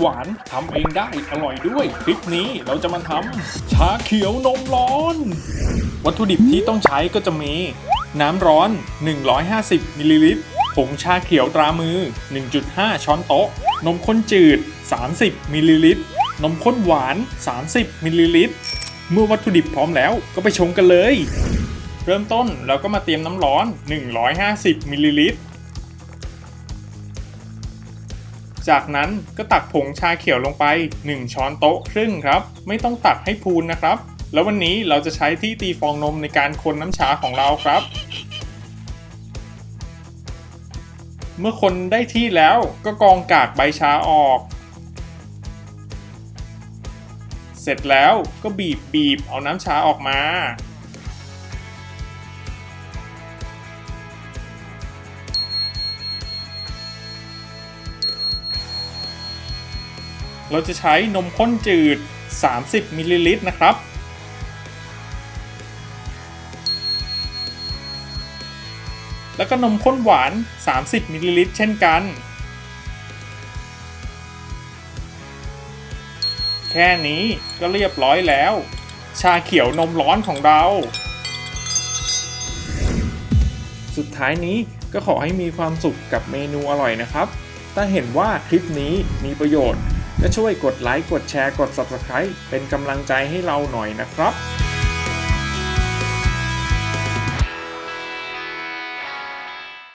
หวานทำเองได้อร่อยด้วยคลิปนี้เราจะมาทำชาเขียวนมร้อน วัตถุดิบที่ต้องใช้ก็จะมี น้ำร้อน 150มิลลิลิตรผงชาเขียวตรามือ 1.5 ช้อนโต๊ะ นมข้นจืด 30มิลลิลิตรนมข้นหวาน 30มิลลิลิตรเมื่อวัตถุดิบพร้อมแล้วก็ไปชงกันเลย เริ่มต้นเราก็มาเตรียมน้ำร้อน 150มิลลิลิตร จากนั้นก็ตักผงชาเขียวลงไป 1 ช้อนโต๊ะครึ่งครับ ไม่ต้องตักให้พูนนะครับ แล้ววันนี้เราจะใช้ที่ตีฟองนมในการคนน้ำชาของเราครับ เมื่อคนได้ที่แล้วก็กรองกากใบชาออกเสร็จแล้วก็บีบบีบเอาน้ำชาออกมา เราจะใช้นมข้นจืด 30 มิลลิลิตรนะครับ แล้วก็นมข้นหวาน 30 มิลลิลิตรเช่นกัน แค่นี้ก็เรียบร้อยแล้ว ชาเขียวนมร้อนของเรา สุดท้ายนี้ก็ขอให้มีความสุขกับเมนูอร่อยนะครับ ถ้าเห็นว่าคลิปนี้มีประโยชน์ ก็ช่วยกดไลค์กดแชร์กด Subscribe เป็นกำลังใจให้เราหน่อยนะครับ